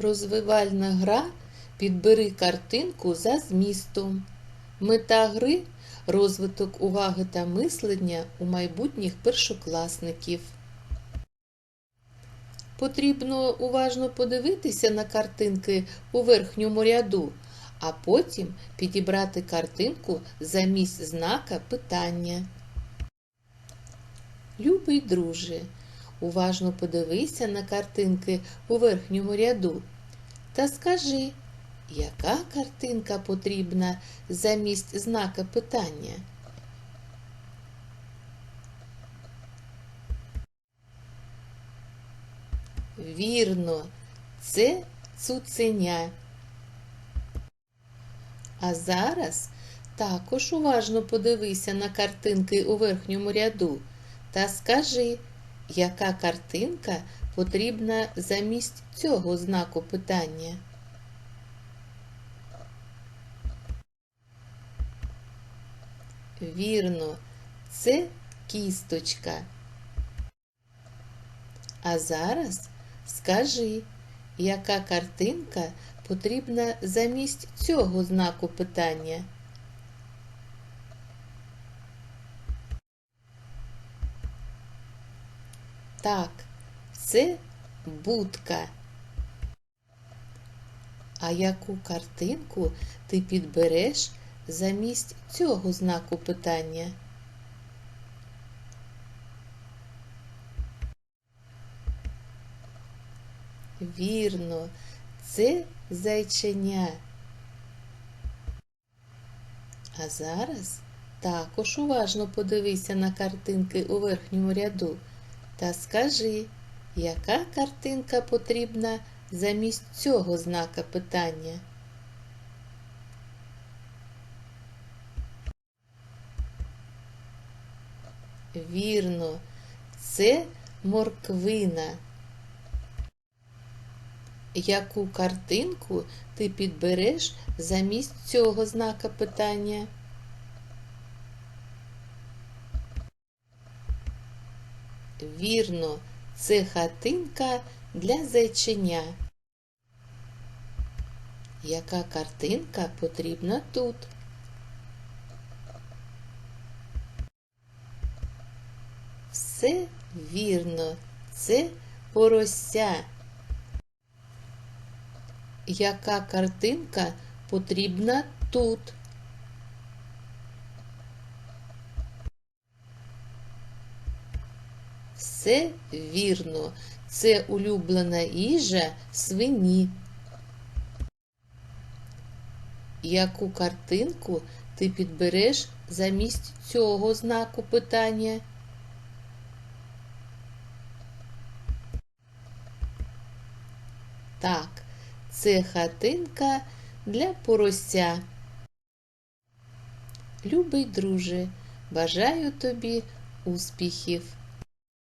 Розвивальна гра підбери картинку за змістом. Мета гри розвиток уваги та мислення у майбутніх першокласників. Потрібно уважно подивитися на картинки у верхньому ряду, а потім підібрати картинку замість знака питання. Любий друже, уважно подивися на картинки у верхньому ряду та скажи, яка картинка потрібна замість знака питання? Вірно, це цуценя. А зараз також уважно подивися на картинки у верхньому ряду та скажи, яка картинка потрібна замість цього знаку питання. Вірно, це кісточка. А зараз скажи, яка картинка потрібна замість цього знаку питання. Так, це будка. А яку картинку ти підбереш замість цього знаку питання? Вірно, це зайченя. А зараз також уважно подивися на картинки у верхньому ряду та скажи, яка картинка потрібна замість цього знака питання. Вірно, це морквина. Яку картинку ти підбереш замість цього знака питання? Вірно, це хатинка для зайченя. Яка картинка потрібна тут? Все вірно, це порося. Яка картинка потрібна тут? Все вірно, це улюблена їжа свині. Яку картинку ти підбереш замість цього знаку питання? Так, це хатинка для порося. Любий друже, бажаю тобі успіхів!